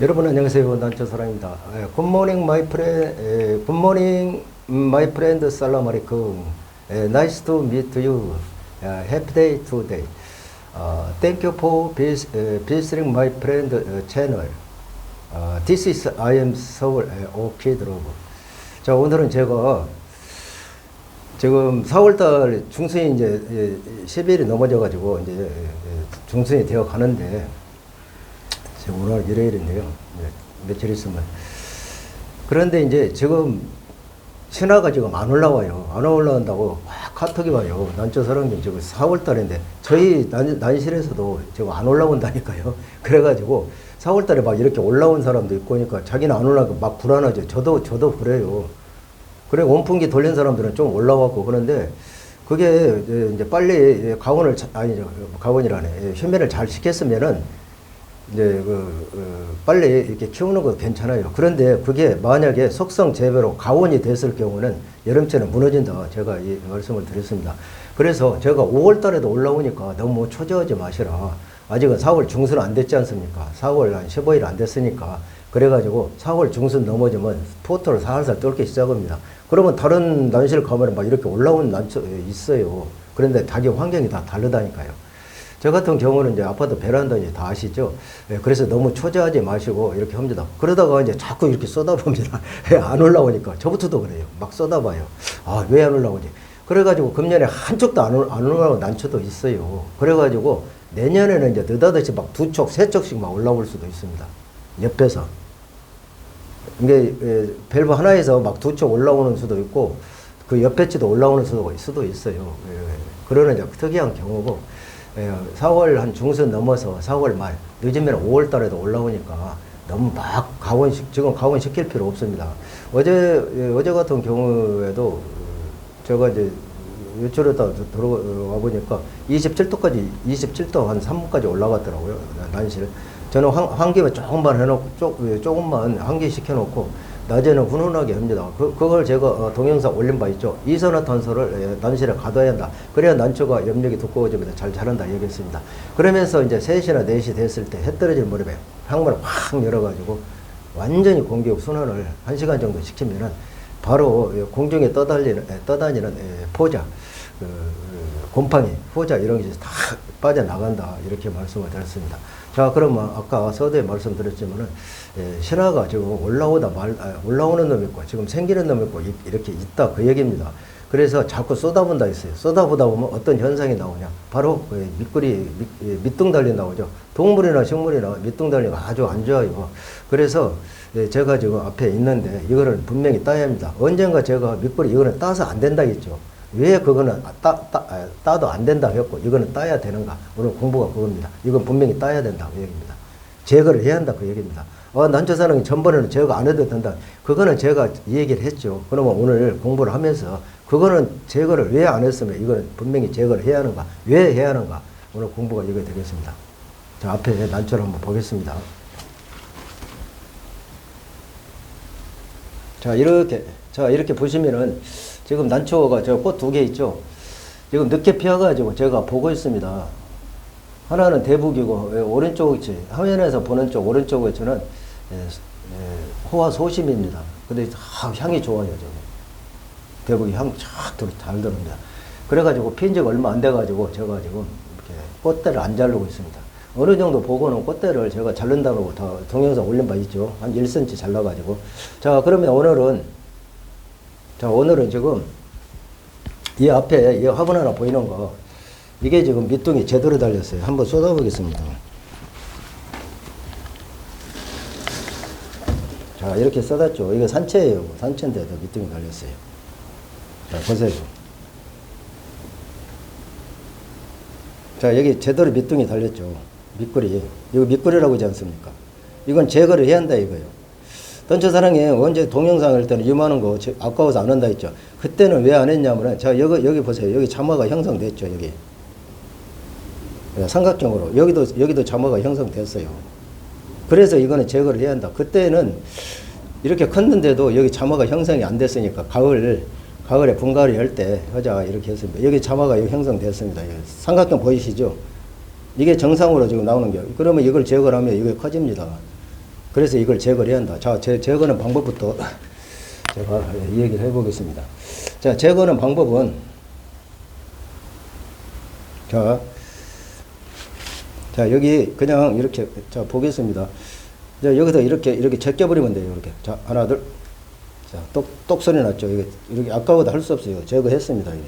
여러분 안녕하세요. 난초 사랑입니다. 굿모닝 마이 프레 굿모닝 마이 프렌드 살람. Uh, day today. Uh, thank you for vis, uh, visiting my friend uh, channel. Uh, this is I am Seoul uh, Orchid Love. 자 오늘은 제가 지금 4월달 중순이 이제 예, 10일이 넘어져가지고 이제 예, 예, 중순이 되어 가는데 지금 오늘 일요일인데요. 네, 며칠 있으면. 그런데 이제 지금 신화가 지금 안 올라와요. 안 올라온다고 막 카톡이 와요. 난초 사랑님 지금 4월 달인데 저희 난, 난실에서도 지금 안 올라온다니까요. 그래가지고 4월 달에 막 이렇게 올라온 사람도 있고 그러니까 자기는 안 올라오니까 막 불안하죠. 저도, 저도 그래요. 그래 원풍기 돌린 사람들은 좀 올라왔고 그런데 그게 이제 빨리 가온을 자- 아니죠 가온이라네 휴면을 잘 시켰으면은 이제 그, 그 빨리 이렇게 키우는 거 괜찮아요. 그런데 그게 만약에 속성 재배로 가온이 됐을 경우는 여름철에 무너진다. 제가 이 말씀을 드렸습니다. 그래서 제가 5월 달에도 올라오니까 너무 초조하지 마시라. 아직은 4월 중순 안 됐지 않습니까? 4월 한 15일 안 됐으니까. 그래가지고 4월 중순 넘어지면 포털을 살살 뚫기 시작합니다. 그러면 다른 난실 가면 막 이렇게 올라온 난초 있어요. 그런데 자기 환경이 다 다르다니까요. 저 같은 경우는 이제 아파트 베란다 이제 다 아시죠? 예, 그래서 너무 초조하지 마시고 이렇게 합니다. 그러다가 이제 자꾸 이렇게 쏟아봅니다. 예, 안 올라오니까. 저부터도 그래요. 막 쏟아봐요. 아, 왜 안 올라오지? 그래가지고 금년에 한쪽도 안, 올- 안 올라오는 난초도 있어요. 그래가지고 내년에는 이제 느닷없이 막두 쪽, 세 쪽씩 막 올라올 수도 있습니다. 옆에서. 이게 예, 밸브 하나에서 막두쪽 올라오는 수도 있고 그 옆에 치도 올라오는 수도, 있어요. 예, 그러는 이제 특이한 경우고 예, 4월 한 중순 넘어서 4월 말 늦으면 5월 달에도 올라오니까 너무 막 가온식 지금 가온 시킬 필요 없습니다. 어제 예, 어제 같은 경우에도 어, 제가 이제 외출했다 들어와 보니까 27도까지 27도 한 3분까지 올라갔더라고요 난실. 저는 환, 환기만 조금만 해놓고 조, 예, 조금만 환기 시켜놓고 낮에는 훈훈하게 합니다. 그, 그걸 제가 어, 동영상 올린 바 있죠. 이산화탄소를 예, 난실에 가둬야 한다. 그래야 난초가 염력이 두꺼워지면서 잘 자란다 얘기했습니다. 그러면서 이제 3시나 4시 됐을 때 해 떨어질 무렵에 항문을 확 열어가지고 완전히 공기업 순환을 1시간 정도 시키면은 바로 예, 공중에 떠다니는, 예, 떠다니는 예, 포자, 그, 그 곰팡이, 포자 이런 게 다 빠져나간다. 이렇게 말씀을 드렸습니다. 자, 그러면 아까 서두에 말씀드렸지만은, 예, 신화가 지금 올라오다 말, 아, 올라오는 놈 있고, 지금 생기는 놈 있고, 이- 이렇게 있다. 그 얘기입니다. 그래서 자꾸 쏟아본다 했어요. 쏟아보다 보면 어떤 현상이 나오냐. 바로 그 밑거리, 밑, 예, 밑둥 달린 나오죠. 동물이나 식물이나 밑둥 달리가 아주 안 좋아요. 그래서 예, 제가 지금 앞에 있는데 이거를 분명히 따야 합니다. 언젠가 제가 밑거리 이거는 따서 안 된다 했죠. 왜 그거는 따, 따, 아, 따도 안 된다 했고 이거는 따야 되는가. 오늘 공부가 그겁니다. 이건 분명히 따야 된다 그 얘기입니다. 제거를 해야 한다 그 얘기입니다. 어, 난초사는 전번에는 제거 안 해도 된다. 그거는 제가 이 얘기를 했죠. 그러면 오늘 공부를 하면서 그거는 제거를 왜 안 했으면 이거는 분명히 제거를 해야 하는가. 왜 해야 하는가. 오늘 공부가 이거 되겠습니다. 자, 앞에 난초를 한번 보겠습니다. 자, 이렇게, 자, 이렇게 보시면은 지금 난초가 저 꽃 두 개 있죠? 지금 늦게 피어가지고 제가 보고 있습니다. 하나는 대북이고, 예, 오른쪽, 이 화면에서 보는 쪽, 오른쪽 위치는 예, 예, 호화 소심입니다. 근데 아, 향이 좋아요, 저기. 대북이 향쫙 잘 들어옵니다. 그래가지고 핀 지가 얼마 안 돼가지고 제가 지금 이렇게 꽃대를 안 자르고 있습니다. 어느 정도 보고는 꽃대를 제가 자른다고 다 동영상 올린 바 있죠. 한 1cm 잘라가지고. 자, 그러면 오늘은, 자, 오늘은 지금 이 앞에 이 화분 하나 보이는 거, 이게 지금 밑둥이 제대로 달렸어요. 한번 쏟아보겠습니다. 자, 이렇게 쏟았죠. 이거 산채예요. 산채인데도 밑둥이 달렸어요. 자, 보세요. 자, 여기 제대로 밑둥이 달렸죠. 밑거리. 이거 밑거리라고 하지 않습니까? 이건 제거를 해야 한다 이거예요. 던처사랑에 언제 동영상 할 때는 이만한 거 제- 아까워서 안 한다 했죠. 그때는 왜 안 했냐면은 자, 여기, 여기 보세요. 여기 자마가 형성됐죠. 여기. 예, 삼각형으로. 여기도, 여기도 자마가 형성됐어요. 그래서 이거는 제거를 해야 한다. 그때는 이렇게 컸는데도 여기 자마가 형성이 안 됐으니까 가을 가을에 분갈이 할때 여자가 이렇게 했습니다. 여기 자마가 형성됐습니다. 삼각형 보이시죠? 이게 정상으로 지금 나오는 게 그러면 이걸 제거를 하면 이게 커집니다. 그래서 이걸 제거를 한다. 자, 제, 제거는 방법부터 제가 이 얘기를 해보겠습니다. 자, 제거는 방법은 자, 자 여기 그냥 이렇게 자 보겠습니다. 자, 여기서 이렇게 이렇게 제껴버리면 돼요. 이렇게 자 하나 둘. 자, 똑, 똑 소리 났죠. 이게 이렇게 아까보다 할수 없어요. 제거했습니다. 이게.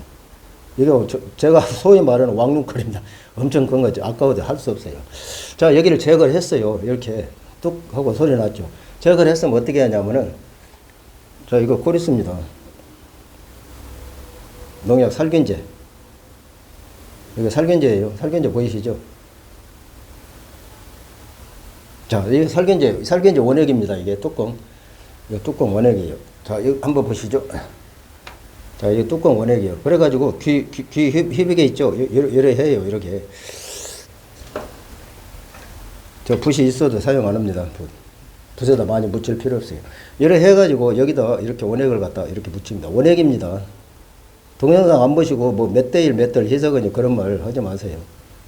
이게 저, 제가 소위 말하는 왕눈컬입니다. 엄청 큰 거죠. 아까보다 할수 없어요. 자, 여기를 제거를 했어요. 이렇게 뚝 하고 소리 났죠. 제거를 했으면 어떻게 하냐면은 자, 이거 코리스입니다. 농약 살균제. 이거 살균제예요. 살균제 보이시죠? 자, 이게 살균제, 살균제 원액입니다. 이게 뚜껑. 이거 뚜껑 원액이에요. 자, 이거 한번 보시죠. 자, 이 뚜껑 원액이에요. 그래가지고 귀, 귀, 귀 휘- 휘비게 있죠? 이래, 이래 해요, 이렇게. 저 붓이 있어도 사용 안 합니다. 붓. 붓에다 많이 묻힐 필요 없어요. 이래 해가지고 여기다 이렇게 원액을 갖다 이렇게 묻힙니다. 원액입니다. 동영상 안 보시고 뭐 몇 대 일, 몇대 희석은 그런 말 하지 마세요.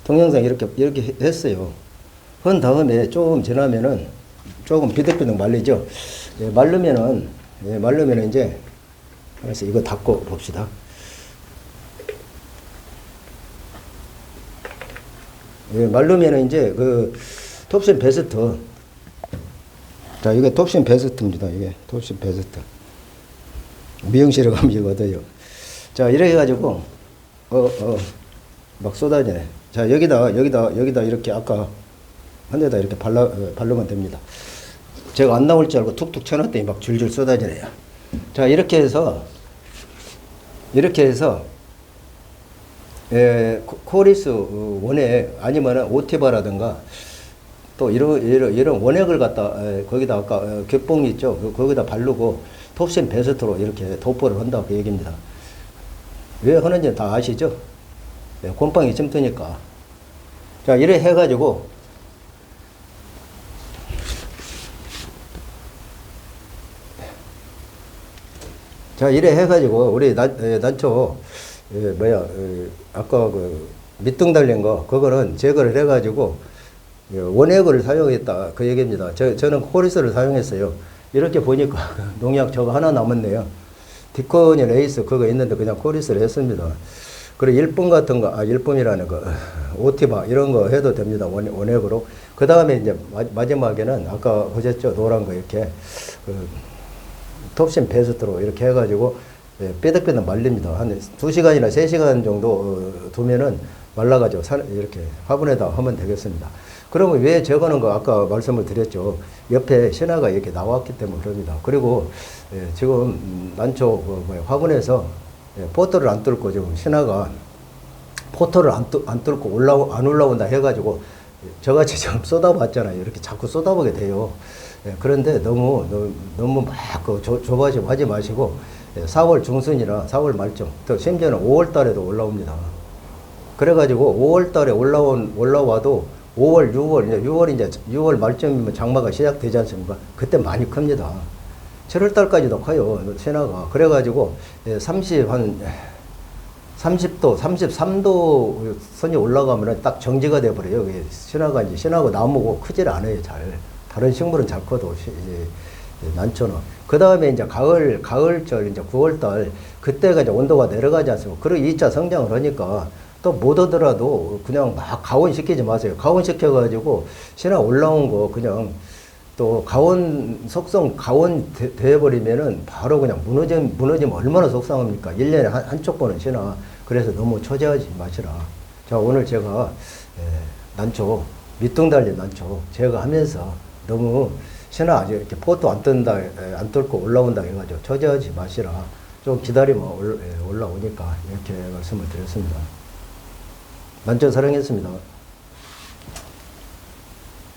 동영상 이렇게, 이렇게 했어요. 한 다음에 조금 지나면은 조금 비득비득 말리죠. 예, 마르면은, 예, 마르면은 이제, 그래서 이거 닫고 봅시다. 예, 마르면은 이제 그 톱신 베스트. 자, 이게 톱신 베스트입니다. 이게 톱신 베스트. 미용실에 가면 이거 얻어요. 자, 이렇게 해가지고, 어, 어, 막 쏟아지네. 자, 여기다, 여기다, 여기다 이렇게 아까 한 대다 이렇게 발라, 어, 바르면 됩니다. 제가 안 나올 줄 알고 툭툭 쳐놨더니 막 줄줄 쏟아지네요. 자, 이렇게 해서, 이렇게 해서, 에, 코- 코리스 어, 원액 아니면은 오티바라든가 또 이런, 이런, 이런 원액을 갖다 에, 거기다 아까 어, 겹봉 있죠? 그- 거기다 바르고 톱신 베스트로 이렇게 도포를 한다고 그 얘기입니다. 왜 하는지 다 아시죠? 예, 곰팡이 침투니까. 자, 이래 해가지고, 자, 이래 해가지고, 우리 난초, 에, 뭐야, 에, 아까 그 밑둥 달린 거, 그거는 제거를 해가지고, 예, 원액을 사용했다. 그 얘기입니다. 저, 저는 코리스를 사용했어요. 이렇게 보니까 농약 저거 하나 남았네요. 디코니 레이스 그거 있는데 그냥 코리스를 했습니다. 그리고 일품 같은 거, 아, 일품이라는 거, 오티바 이런 거 해도 됩니다. 원, 원액으로. 그 다음에 이제 마, 마지막에는 아까 보셨죠? 노란 거 이렇게. 그, 톱신 베스트로 이렇게 해가지고 예, 삐득삐득 말립니다. 한 2시간이나 3시간 정도 어, 두면은 말라가지고 사- 이렇게 화분에다 하면 되겠습니다. 그러면 왜 저거는 거 아까 말씀을 드렸죠. 옆에 신화가 이렇게 나왔기 때문에 그럽니다. 그리고 예, 지금 음, 난초 그 뭐야, 화분에서 예, 포터를 안 뚫고 지금 신화가 포터를 안, 뚫, 안 뚫고 올라오, 안 올라온다 해가지고 저같이 지금 쏟아봤잖아요. 이렇게 자꾸 쏟아보게 돼요. 예, 그런데 너무, 너무, 너무 막그 좁아지 하지 마시고 예, 4월 중순이나 4월 말쯤 또 심지어는 5월 달에도 올라옵니다. 그래가지고 5월 달에 올라온, 올라와도 5월, 6월, 이제 6월 이제 6월 말쯤이면 장마가 시작되지 않습니까? 그때 많이 큽니다. 7월 달까지도 커요, 신화가. 그래가지고, 예, 30, 한, 30도, 33도 선이 올라가면 딱 정지가 돼버려요. 신화가 이제 신화고 나무고 크질 않아요, 잘. 다른 식물은 잘 커도, 시- 이제, 이제 난초는. 그 다음에 이제 가을, 가을철, 이제 9월달, 그때가 이제 온도가 내려가지 않습니까? 그리고 2차 성장을 하니까 또못 오더라도 그냥 막 가온시키지 마세요. 가온시켜가지고 신화 올라온 거 그냥 또 가온 속성 가온 돼- 돼버리면은 바로 그냥 무너짐 무너지면 얼마나 속상합니까? 1년에 한, 한쪽 보는 신화. 그래서 너무 초재하지 마시라. 자, 오늘 제가 에, 난초 밑둥 달린 난초 제가 하면서 너무 신화 이렇게 포도 안 뜬다 에, 안 뚫고 올라온다 해가지고 초재하지 마시라. 좀 기다리면 올, 에, 올라오니까 이렇게 말씀을 드렸습니다. 난초 사랑했습니다.